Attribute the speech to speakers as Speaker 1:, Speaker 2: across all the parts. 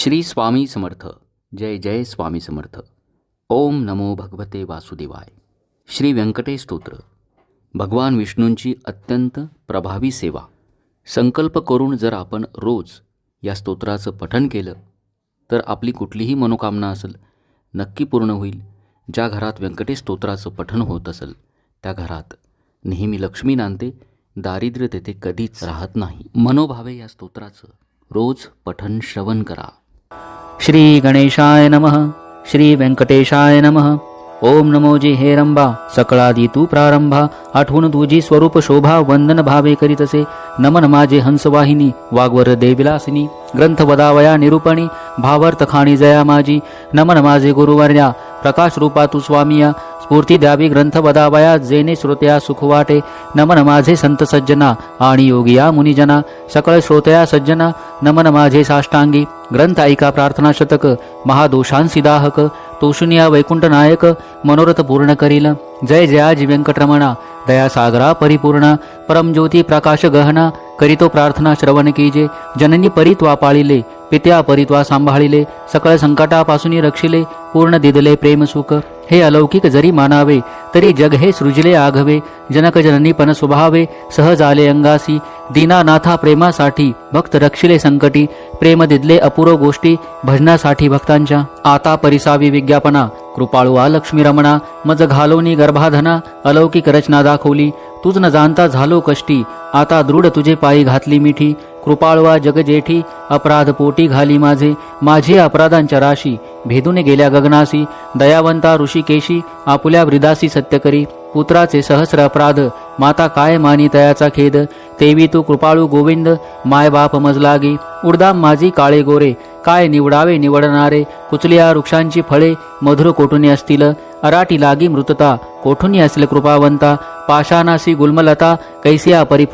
Speaker 1: श्री स्वामी समर्थ. जय जय स्वामी समर्थ. ओम नमो भगवते वासुदेवाय. श्री व्यंकटेश स्तोत्र भगवान विष्णूंची अत्यंत प्रभावी सेवा. संकल्प करून जर आपण रोज या स्तोत्राचं पठन केलं तर आपली कुठलीही मनोकामना असेल नक्की पूर्ण होईल. ज्या घरात व्यंकटेश स्तोत्राचं पठन होत असेल त्या घरात नेहमी लक्ष्मी नांदते दारिद्र्य तेथे कधीच राहत नाही. मनोभावे या स्तोत्राचं रोज पठन श्रवण करा.
Speaker 2: श्री गणेशाय नमः श्री व्यंकटेशाय नमः। ओम नमो जी हे रंबा सकळादी तू प्रारंभा आठवून तुझी स्वरूप शोभा वंदन भावे करीतसे नमन माझे हंसवाहिनी वागवर देविलासिनी ग्रंथ वदावया निरूपणी भावार्थ खाणी जया माझी नमन माझे गुरुवर्या प्रकाश रूपा तू स्वामिया स्फूर्ती द्यावी ग्रंथ वदावया जेने श्रोत्या सुख वाटे नमन माझे संत सज्जना आणि योगिया मुनिजना। सकळ श्रोतया सज्जना नमन माझे साष्टांगी। ग्रंथ ऐका प्रार्थना शतक महादोषांसी दाहक। तोषुनिया वैकुंठ नायक मनोरथ पूर्ण करील। जय जयाजी व्यंकटरमणा दया सागरा परिपूर्ण। परमज्योती प्रकाश गहना करीतो प्रार्थना श्रवण कीजे। जननी परित्वा पाळिले पित्या परित्वा सांभाळिले। सकळ संकटापासून रक्षिले पूर्ण दिदले प्रेम सुख। हे अलौकिक जरी मानावे तरी जग हे सृजले आघवे. जनकजननी पण स्वभावे सहज आले अंगासी. दीनानाथा प्रेमासाठी भक्त रक्षिले संकटी. प्रेम दिदले अपूर्व गोष्टी भजनासाठी भक्तांच्या. आता परिसावी विज्ञापना. कृपाळुआ लक्ष्मी रमणा मज घालोनी गर्भाधना. अलौकिक रचना दाखवली. तुझ न जाणता झालो कष्टी. आता दृढ तुझे पायी घातली मिठी. कृपाळवा जगजेठी अपराध पोटी घाली माझे. माझे अपराधांच्या राशी. भेदून गेल्या गगनासी. दयावंता ऋषिकेशी आपुल्या वृदासी सत्यकरी पुत्राचे सहस्र अपराध माता काय मानी तयाचा खेद? तेवी तू कृपाळू गोविंद माय बाप मजलागी. उडदाम माझी काळे गोरे काय निवडावे निवडणारे? कुचल्या वृक्षांची फळे मधुर कोठुनी असतील? अराटी लागी मृतता कोठुनी असले कृपावंता? पाषाणासी गुलमलता कैसिया परी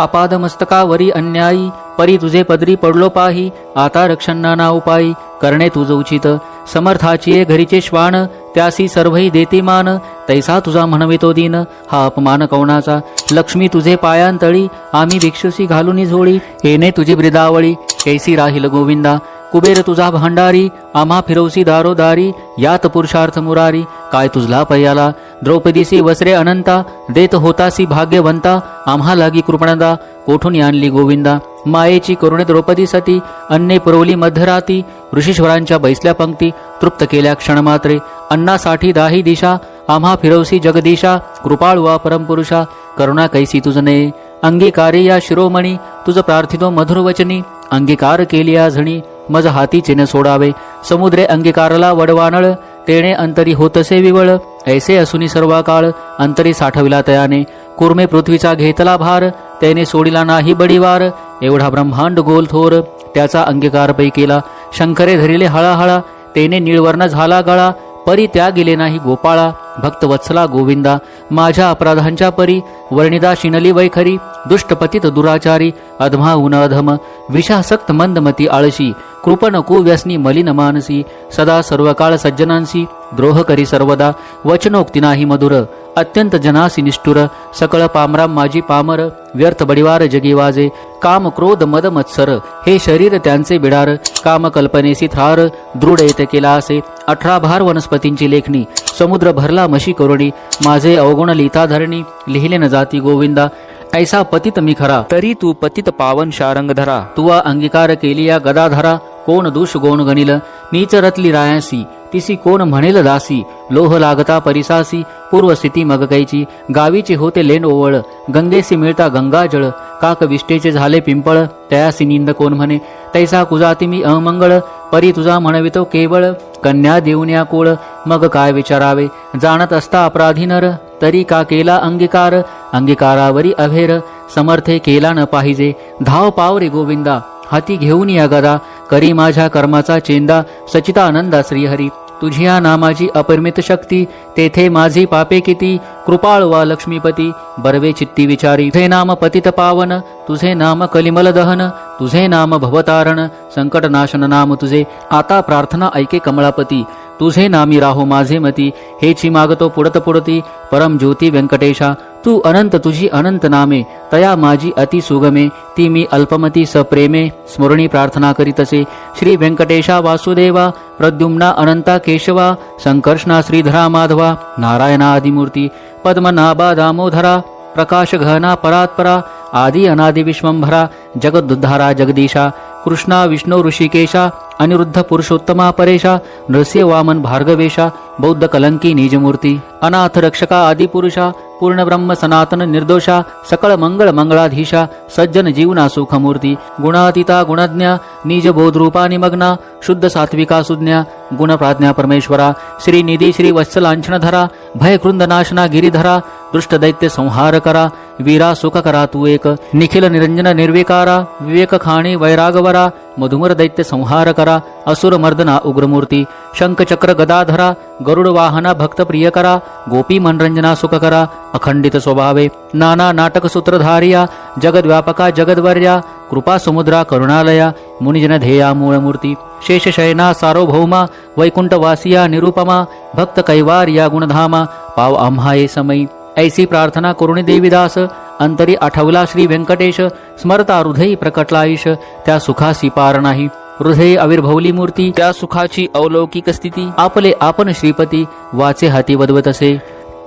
Speaker 2: आपादमस्तकावरी आपाद मस्तकावरी अन्यायी परी तुझे पदरी पडलो पाही आता रक्षणाना उपायी करणे तुझ उचित. समर्थाची घरीचे श्वान त्यासी सर्वही देती मान तैसा तुझा म्हणवितो दिन हा अपमान कवणाचा लक्ष्मी तुझे पायांतळी आम्ही भिक्षुसी घालूनी झोळी येणे तुझी ब्रिदावळी कैसी राहील गोविंदा. कुबेर तुझा भांडारी आम्हा फिरवसी दारोदारी यात पुरुषार्थ मुरारी काय तुझला पयाला? द्रौपदीसी वसरे अनंता देत होतासी भाग्यवंता आम्हा लागी कृपणदा कोठून आणली गोविंदा? मायेची करुणे द्रौपदी सती अन्ने पुरवली मध्यराती ऋषीश्वरांच्या बैसल्या पंक्ती तृप्त केल्या क्षणमात्रे अन्नासाठी दाही दिशा आम्हा फिरवसी जगदीशा कृपाळुवा परमपुरुषा करुणा कैसी तुझने? अंगीकारे या शिरोमणी तुझ प्रार्थितो मधुर वचनी अंगीकार केली या झणी मज हाती चिन्ह सोडावे. समुद्रे अंगीकारला वडवानळ तेणे अंतरी होतसे विवळ. ऐसे असुनी सर्व काळ अंतरी साठविला तयाने. कुर्मे पृथ्वीचा घेतला भार त्याने सोडिला नाही बडीवार. एवढा ब्रह्मांड गोल थोर त्याचा अंगीकार पै केला. शंकरे धरिले हळाहळा तेने निळवर्ण झाला गळा. परी त्या गेले नाही गोपाळा भक्त वत्सला गोविंदा माझ्या अपराधांच्या परी वर्णिदा शिनली वैखरी दुष्टपतित दुराचारी अधमा उन अधम विषासक्त मंदमती आळशी कृपण कुव्यसनी मलिन मानसी सदा सर्वकाळ सज्जनांसी द्रोह करी सर्वदा वचनोक्ती नाही मधुर अत्यंत जनासी निष्ठुर सकळ पामराम माझी पामर व्यर्थ बडिवार जगी वाजे काम क्रोध मद मत्सर हे शरीर त्यांचे बिडार काम कल्पनेसी थार दृढ येते केला असे अठरा भार वनस्पतींची लेखणी समुद्र भरला मशी करुणी माझे अवगुण लिहिता धरणी लिहिले न जाती गोविंदा ऐसा पतित मी खरा तरी तू पतित पावन शारंग धरा तुवा अंगीकार केली या गदाधरा कोण दुष गोण गणिल? नीच रतली रायासी तिसी कोण म्हणेल दासी? लोह लागता परिसासी पूर्वस्थिती मग कैची. गावीचे होते लेन ओवळ गंगेसी मिळता गंगाजळ काक विष्टेचे झाले पिंपळ तयासी निंद कोण म्हणे? तैसा कुजाती मी अमंगळ परी तुझा म्हणवितो केवळ. कन्या देऊन या कोळ मग काय विचारावे? जाणत असता अपराधी नर तरी का केला अंगीकार? अंगीकारावरी अभेर समर्थे केला न पाहिजे. धाव पाव रे गोविंदा हाती घेऊन या गदा. करी माझ्या कर्माचा चेंदा सचितानंदा श्रीहरी. तुझी या नामाची अपरिमित शक्ती तेथे माझी पापे किती? कृपाळ वा लक्ष्मीपती बर्वे चित्ती विचारी. तुझे नाम पतित पावन तुझे नाम कलिमल दहन तुझे नाम भवतारण संकट नाशन नाम तुझे. आता प्रार्थना ऐके कमळापती. तुझे नामी राहो माझे मती. हेची मागतो पुडत पुडती. परम ज्योती व्यंकटेशा तू अनंत तुझी अनंत नामे. तया माझी अति सुगमे. ती मी अल्पमती सप्रेमे. स्मरणी प्रार्थना करीतसे. श्री व्यंकटेशा वासुदेवा प्रद्युम्ना अनंता केशवा संकर्षणा श्रीधरा माधवा नारायणा आदिमूर्ती पद्मनाभा दामोधरा प्रकाश घना परात्परा आदि अनादि विश्वंभरा जगदुद्धारा जगदीशा कृष्णा विष्णू ऋषिकेशा अनिरुद्ध पुरुषोत्तमा परेशा नृसिंह वामन भार्गवेशा बौद्ध कलंकी निजमूर्ती अनाथ रक्षका आदिपुरुषा पूर्ण ब्रह्म सनातन निर्दोषा सकळ मंगळ मंगळाधीशा सज्जन जीवना सुखमूर्ती गुणातीता गुणज्ञा निज बोधरूपा निमग्ना शुद्ध सात्विका सुज्ञा गुणप्राज्ञा परमेश्वरा श्रीनिधी श्री वत्सलांछनधरा भयकृंदनाशना गिरिधरा दुष्ट दैत्य संहार करा वीरा सुख करा तू एक निखिल निरंजन निर्विकारा विवेक खाणी वैरागवरा मधुमर दैत्य संहार करा असुर मर्दना उग्रमूर्ती शंख चक्र गदाधरा गरुड वाहना भक्त प्रिय करा गोपी मनरंजना सुख करा अखंडित स्वभावे नाना नाटक सूत्रधारिया जगद्व्यापका जगद्वर्या कृपा समुद्रा करुणालया मुनिजन ध्येया मूळमूर्ती शेषशयना सार्वभौमा वैकुंठवासिया निरुपमा भक्त कैवार या गुणधामा पाव आम्हा ये समयी ऐसी प्रार्थना करुणी देवीदास अंतरी आठवला श्री व्यंकटेश स्मरता हृदयी प्रकटला ईश त्या सुखासी पार नाही. हृदय आविर्भवली मूर्ती त्या सुखाची अवलौकिक स्थिती आपले आपण श्रीपती वाचे हाती वदवत असे.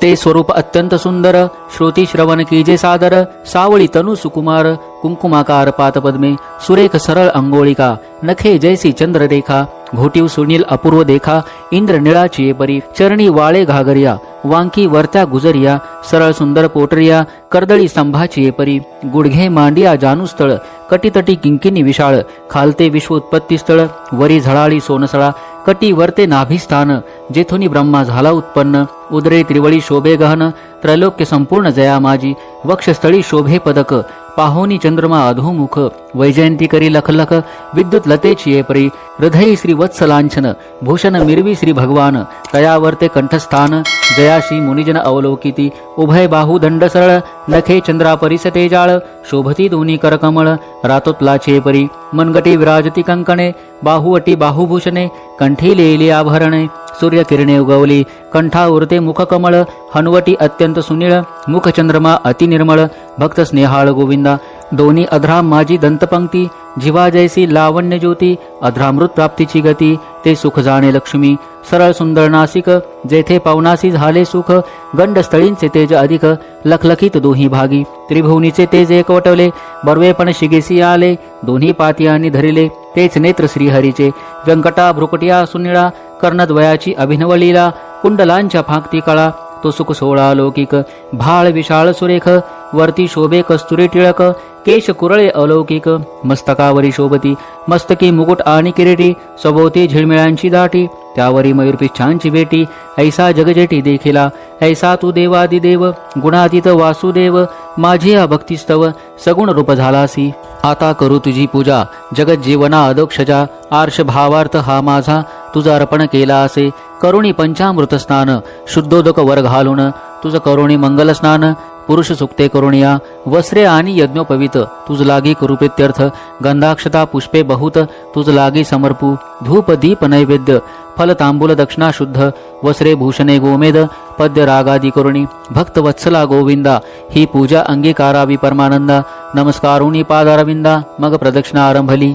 Speaker 2: ते स्वरूप अत्यंत सुंदर श्रोती श्रवण कीजे सादर सावळी तनु सुकुमार कुंकुमाकार पातपद्मे सुरेख सरळ अंगोळिका नखे जैसी चंद्ररेखा. घोटीव सुनील अपूर्व देखा इंद्र निळाची परी चरणी वाळे घागरिया वांकी वरत्या गुजरिया सरळ सुंदर पोटरिया कर्दळी स्तंभाची येपरी गुडघे मांडिया जानुस्थळ कटीतटी किंकिनी विशाळ खालते विश्वोत्पत्ती स्थळ वरी झळाळी सोनसळा कटी वरते नाभिस्थान जेथुनी ब्रह्मा झाला उत्पन्न उदरे त्रिवळी शोभे गहन त्रैलोक्य संपूर्ण जया माजी वक्षस्थळी शोभे पदक पाहोनी चंद्रमा अधोमुख वैजयंती करी लखलख विद्युत लतेची परी हृदयी श्री वत्सलांछन भूषण मिरवी श्री भगवान तयावर्ते कंठस्थान जयाशी मुनिजन अवलोकिती उभय बाहू दंड सरळ नखे चंद्रा परिसते जाळ शोभती दोन्ही करकमळ रातोतलाचे परी. मनगटी विराजती कंकणे बाहुवटी बाहुभूषणे कंठी लिहिली आभरणे सूर्यकिरणे उगवली कंठा उरते मुखकमळ हनुवटी अत्यंत सुनीळ मुखचंद्रमा अतिनिर्मळ भक्त स्नेहाळ गोविंदा दोन्ही अधरा माझी दंतपंक्ती जिवा जैसी लावण्य ज्योती अधरामृत प्राप्तीची गती ते सुख जाणे लक्ष्मी सरळ सुंदर नासिक जेथे पावनासी झाले सुख गंडस्थळींचे तेज अधिक लखलखीत दोही भागी त्रिभुवनीचे तेज एकवटवले. बर्वेपण शिगेसी आले. दोन्ही पातियांनी धरिले. तेच नेत्र श्रीहरीचे. व्यंकटा भ्रुकटिया सुनिळा कर्णद्वयाची अभिनव लीला कुंडलांच्या फांकती कळा. तो सुख सोळा लौकिक भाळ विशाळ सुरेख. वरती शोभे कस्तुरी टिळक केश कुरळे अलौकिक मस्तकावरी शोभती मस्तकी मुकुट आणि किरीटी सभोवती झिळमिळांची दाटी त्यावरी मयूरपिच्छांची बेटी ऐसा जगजेटी देखिला ऐसा तू देवादिदेव गुणातीत वासुदेव माझी हा भक्तिस्तव सगुण रूप झालासी. आता करू तुझी पूजा जगत जीवना अदोक्षजा आर्ष भावार्थ हा माझा तुझा अर्पण केला असे करुणी पंचामृत स्नान शुद्धोदक वर घालून तुझं करुणी मंगल स्नान पुरुष सुक्ते करुणिया वस्त्रे आणि यज्ञोपवित तुझ लागी करुप्रित्यर्थ गंधाक्षता पुष्पे बहुत तुझ लागी समर्पू धूप दीप नैवेद्य फल तांबूल दक्षिणा शुद्ध वस्त्रे भूषणे गोमेद पद्य रागादी करुणी भक्त वत्सला गोविंदा ही पूजा अंगीकारावी परमानंदा नमस्कारुणी पादारविंदा मग प्रदक्षिणा आरंभली.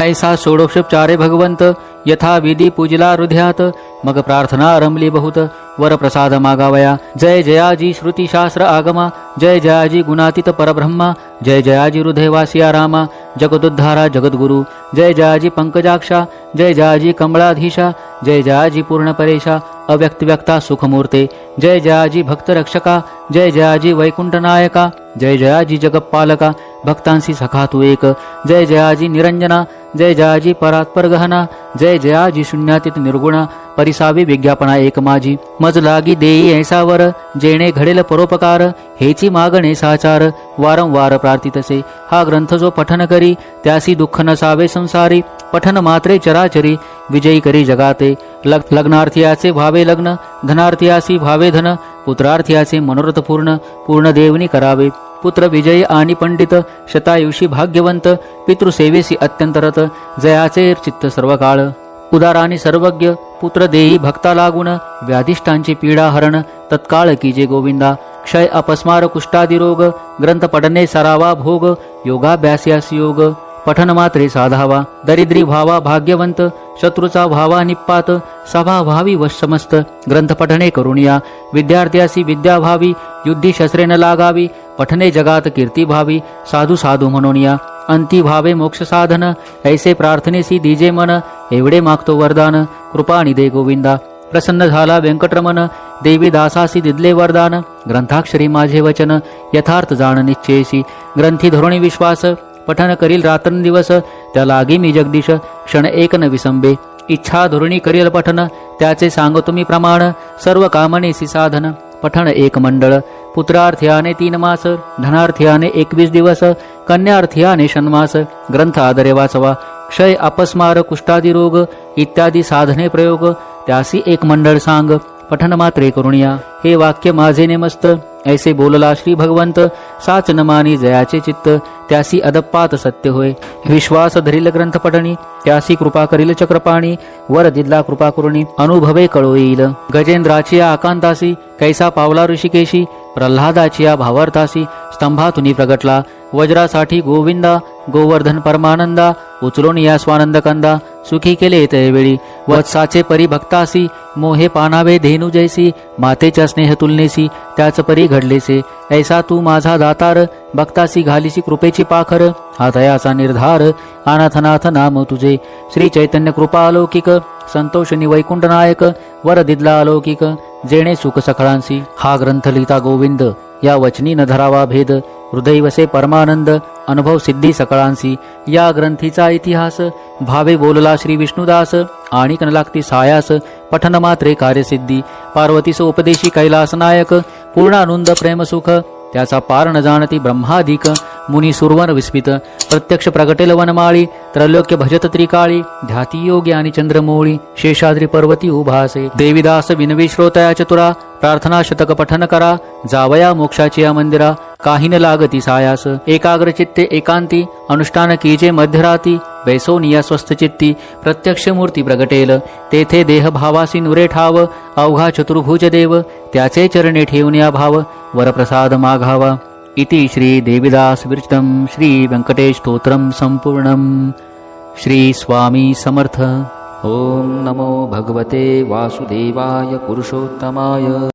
Speaker 2: ऐसा षोडोपचारे भगवंत यथा विधी पूजला हृदयात मग प्रार्थना आरंभली बहुत। वर प्रसाद मागावया। जय जयाजी श्रुती शास्त्र आगमा। जय जयाजी गुणातीत परब्रह्मा। जय जयाजी हृदयवासिया रामा। जगदुद्धारा जगद्गुरु। जय जयाजी पंकजाक्षा। जय जयाजी कमलाधीशा। जय जयाजी पूर्ण परेशा अव्यक्त व्यक्ता सुखमूर्ते। जय जयाजी भक्त रक्षका जय जयाजी वैकुंठ नायका जय जयाजी जगपालका भक्तांशी सखा तू एक। जय जयाजी निरंजना जय जयाजी परात्पर गहना जय जयाजी शून्यातीत निर्गुणा परिसावी विज्ञापना एक माझी मज लागी देई ऐसावर जेणे घडेल परोपकार हेची मागणे साचार वारंवार प्रार्थितसे हा ग्रंथ जो पठन करी त्यासी दुःख नसावे संसारी पठन मात्रे चराचरी विजयी करी जगाते। लग लग्नार्थियाचे भावे लग्न धनार्थियासी भावे धन पुत्रार्थियाचे मनोरथ पूर्ण पूर्ण देवनी करावे। पुत्र विजयी आणि पंडित शतायुषी भाग्यवंत पितृसेवेसी अत्यंत रत जयाचे चित्त सर्व काळ उदाराने सर्वज्ञ पुत्र देई भक्ता लागून व्याधिष्ठांची पीडा हरण तत्काळ कीजे गोविंदा क्षय अपस्मार कुष्ठादिरोग ग्रंथ पडणे सरावा भोग योगाभ्यास योग. पठन मात्रे साधावा दरिद्री व्हावा भाग्यवंत शत्रूचा व्हावा निपात सभा व्हावी व समस्त ग्रंथ पठणे करुणिया विद्यार्थ्यासी विद्या व्हावी युद्धी शस्त्रे न लागावी पठने जगात कीर्ती भावी साधू साधू म्हणून या अंती भावे मोक्ष साधन ऐसे प्रार्थनेसी दिजे मन एवढे मागतो वरदान कृपा निदे गोविंदा प्रसन्न झाला व्यंकटरमण देवी दासासी दिदले वरदान ग्रंथाक्षरी माझे वचन यथार्थ जाण निश्चयसी ग्रंथी धोरणी विश्वास पठन करील रात्रंदिवस त्या लागी मी जगदीश क्षण एक न विसंबे. इच्छा धोरणी करील पठन त्याचे सांग तुम्ही प्रमाण सर्व कामनेसी साधन पठण एक मंडळ पुत्रार्थ्याने तीन मास धनार्थ्याने एकवीस दिवस कन्यार्थ्याने षण्मास. ग्रंथ आदरे वाचवा क्षय अपस्मार कुष्ठादी रोग इत्यादी साधने प्रयोग त्यासी एक मंडळ सांग. पठन मात्रे करुणिया हे वाक्य माझे नेमस्त. ऐसे बोलला श्री भगवंत साच नमानी जयाचे चित्त त्यासी अदप्पात सत्य होय. विश्वास धरील ग्रंथ पठणी त्यासी कृपा करील चक्रपाणी वर दिदला कृपा करुणी अनुभवे कळो येईल. गजेंद्राची आकांतासी कैसा पावला ऋषिकेशी प्रल्हादाची या भावार्थासी स्तंभातुनी प्रगटला. वज्रासाठी गोविंदा गोवर्धन परमानंदा उचलून या स्वानंद कंदा सुखी केले त्यावेळी वत्साचे परी भक्तासी मोहे पानावे धेनू जैसी मातेच्या स्नेह तुलनेसी त्याच परी घडलेसे. ऐसा तू माझा दातार भक्तासी घालीसी कृपेची पाखर हातयाचा निर्धार अनाथनाथ नाम तुझे. श्री चैतन्य कृपा अलौकिक संतोषनी वैकुंठ नायक वर दिदला अलौकिक जेणे सुख सखळांसी. हा ग्रंथ लिहिता गोविंद या वचनी न धरावा भेद. हृदयवसे परमानंद अनुभव सिद्धी सकळांसी. या ग्रंथीचा इतिहास भावे बोलला श्री विष्णुदास आणि कनलागती सायास पठन मात्रे कार्यसिद्धी. पार्वतीस उपदेशी कैलासनायक पूर्णानंद प्रेमसुख त्याचा पार न जाणती ब्रह्माधिक मुनी सुरवन विस्मित। प्रत्यक्ष प्रगटेल वनमाळी त्रैलोक्य भजत त्रिकाळी ध्याती योगी आणि चंद्रमोळी शेषाद्री पर्वती उभासे। देवीदास विनवी श्रोतया चतुरा प्रार्थना शतक पठन करा जावया मोक्षाची या मंदिरा काही न लागती सायास। एकाग्र चित्ते एकांती अनुष्ठान कीजे मध्यराती बैसोनिया स्वस्थ चित्ती प्रत्यक्ष मूर्ती प्रगटेल। तेथे देह भावासी नुरे ठाव अवघा चतुर्भुज देव त्याचे चरणे ठेवून या भाव वरप्रसाद माघावा। इति श्री देविदास सम्पूर्णं श्री व्यंकटेश स्तोत्रम संपूर्णम श्री स्वामी समर्थ। ओम नमो भगवते वासुदेवाय पुरुषोत्तमाय।